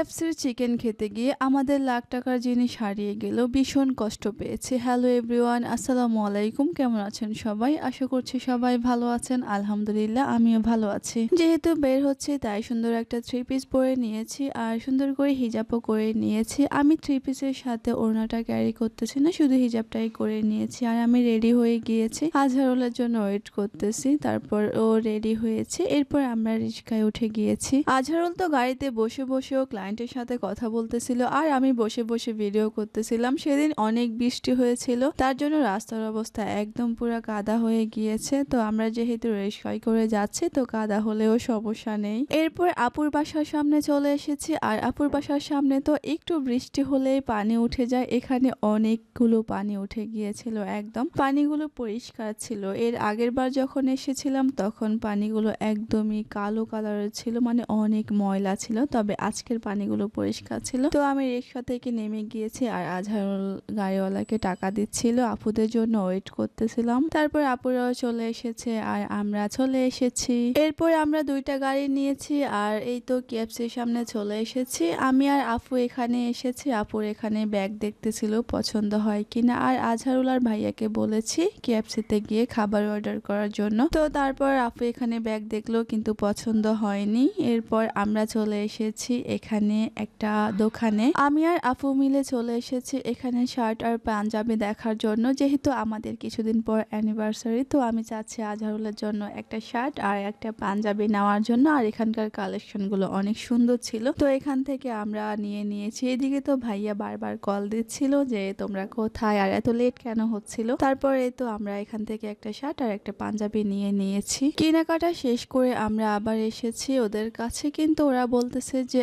কেএফসির chicken খেতে গিয়ে আমাদের লাখ টাকার জিনিস হারিয়ে গেল ভীষণ কষ্ট পেয়েছে। হ্যালো এভরিওয়ান আসসালামু আলাইকুম। কেমন আছেন সবাই? আশা করছি সবাই ভালো আছেন। আলহামদুলিল্লাহ, আমিও ভালো আছি। যেহেতু বের হচ্ছে, তাই সুন্দর একটা থ্রি পিস পরে নিয়েছি আর সুন্দর করে হিজাবও করে নিয়েছি। আমি থ্রি পিসের সাথে ওড়নাটা ক্যারি করতেছি না, শুধু হিজাবটাই করে নিয়েছি আর আমি রেডি হয়ে গিয়েছি। আজহারুলের জন্য ওয়েট করতেছি, তারপর ও রেডি হয়েছে। এরপর আমরা রিক্সায় উঠে গিয়েছি। আজহারুল তো গাড়িতে বসে বসেও ক্লায়েন্টের সাথে কথা বলতেছিল আর আমি বসে বসে ভিডিও করতেছিলাম। সেদিন অনেক বৃষ্টি হয়েছিল, তার জন্য রাস্তার অবস্থা একদম পুরো কাদা হয়ে গিয়েছে। তো আমরা যেহেতু রিক্সায় করে যাচ্ছি, তো কাদা হলেও সমস্যা নেই। এরপর আপুর বাসার সামনে চলে এসেছি আর আপুর বাসার সামনে তো একটু বৃষ্টি হলেই পানি উঠে যায়। এখানে অনেকগুলো পানি উঠে গিয়েছিল একদম। পানিগুলো পরিষ্কার ছিল। এর আগের বার যখন এসেছিলাম, তখন পানিগুলো একদমই কালো কালারের ছিল মানে অনেক ময়লা ছিল। তবে আজকের পানিগুলো পরিষ্কার ছিল। তো আমি রিক্সা থেকে নেমে গিয়েছি আর আজহারুল গাড়িওয়ালাকে টাকা দিচ্ছিল। আপুদের জন্য ওয়েট করতেছিলাম। তারপর আপুরাও চলে এসেছে আর আমরা চলে এসেছি। এরপর আমরা দুইটা গাড়ি নিয়েছি আর এই তো কেএফসির সামনে চলে এসেছি। আমি আর আপু এখানে এসেছি। আপুর এখানে ব্যাগ দেখতেছিল পছন্দ হয় কিনা। আর আজহারুল আর ভাইয়াকে বলেছি কেএফসিতে গিয়ে খাবার অর্ডার করার জন্য। তো তারপর আপু এখানে ব্যাগ দেখল কিন্তু পছন্দ হয়নি। এরপর আমরা চলে এসেছি এখানে একটা দোকানে। আমি আর আপু মিলে চলে এসেছি এখানে শার্ট আর পাঞ্জাবি দেখার জন্য। যেহেতু আমাদের কিছুদিন পর অ্যানিভার্সারি তো আমি চাচ্ছি আজহারুলের জন্য একটা শার্ট আর একটা পাঞ্জাবি নেওয়ার জন্য। আর এখানকার কালেকশনগুলো অনেক সুন্দর ছিল। তো এখান থেকে আমরা নিয়ে নিয়েছি। এদিকে তো ভাইয়া বারবার কল দিচ্ছিল যে, তোমরা কোথায়? আর এত লেট কেন হচ্ছিল? তারপরে তো আমরা এখান থেকে একটা শার্ট আর একটা পাঞ্জাবি নিয়ে নিয়েছি। কেনাকাটা শেষ করে আমরা আবার এসেছি ওদের কাছে। কিন্তু ওরা বলতেছে যে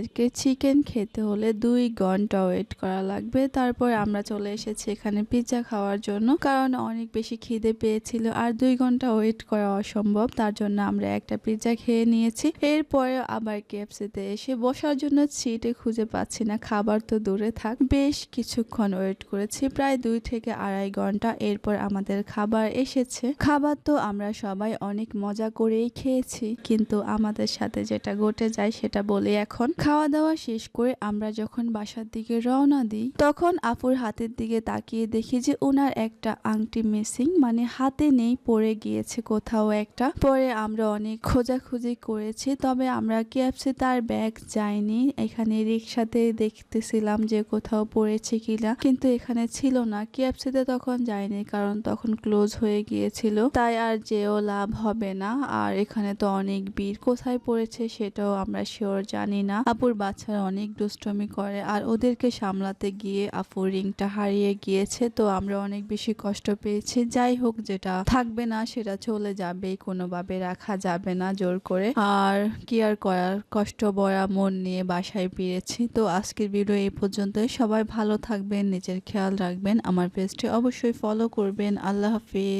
আমাদেরকে চিকেন খেতে হলে দুই ঘণ্টা ওয়েট করা লাগবে। তারপর আমরা চলে এসেছি এখানে পিৎজা খাওয়ার জন্য। কারণ অনেক বেশি খিদে পেয়েছিল আর দুই ঘণ্টা ওয়েট করা অসম্ভব। তার জন্য আমরা একটা পিৎজা খেয়ে নিয়েছি। এরপরে আবার কেএফসিতে এসে বসার জন্য সিটে খুঁজে পাচ্ছি না। খাবার তো দূরে থাক। বেশ কিছুক্ষণ ওয়েট করেছি। প্রায় দুই থেকে আড়াই ঘণ্টা এরপর আমাদের খাবার এসেছে। খাবার তো আমরা সবাই অনেক মজা করেই খেয়েছি। কিন্তু আমাদের সাথে যেটা ঘটে যায় সেটা বলি এখন। খাওয়া দাওয়া শেষ করে আমরা যখন বাসার দিকে রওনা দিই, তখন আপুর হাতের দিকে তাকিয়ে দেখি যে ওনার একটা আংটি মিসিং মানে হাতে নেই পড়ে গিয়েছে কোথাও একটা। পরে আমরা অনেক খোঁজাখুঁজি করেছি, তবে আমরা কেএফসি তার ব্যাগ যায়নি এখানে রিক্সাতে দেখতেছিলাম যে কোথাও পড়েছে কিনা, কিন্তু এখানে ছিল না। কেএফসিতে তখন যায়নি কারণ তখন ক্লোজ হয়ে গিয়েছিল। তাই আর যেও লাভ হবে না, আর এখানে তো অনেক ভিড়। কোথায় পড়েছে সেটাও আমরা শিওর জানি না। আপুর বাচ্চারা অনেক দুষ্টমি করে আর ওদেরকে সামলাতে গিয়ে আপুর রিংটা হারিয়ে গিয়েছে, তো আমরা অনেক বেশি কষ্ট পেয়েছি। যাই হোক, যেটা থাকবে না সেটা চলে যাবে কোনোভাবে রাখা যাবে না জোর করে। আর কি আর করার? কষ্ট বরা মন নিয়ে বাসায় ফিরেছি। তো আজকের ভিডিও এই পর্যন্তই। সবাই ভালো থাকবেন, নিজের খেয়াল রাখবেন। আমার পেজটি অবশ্যই ফলো করবেন। আল্লাহ হাফিজ।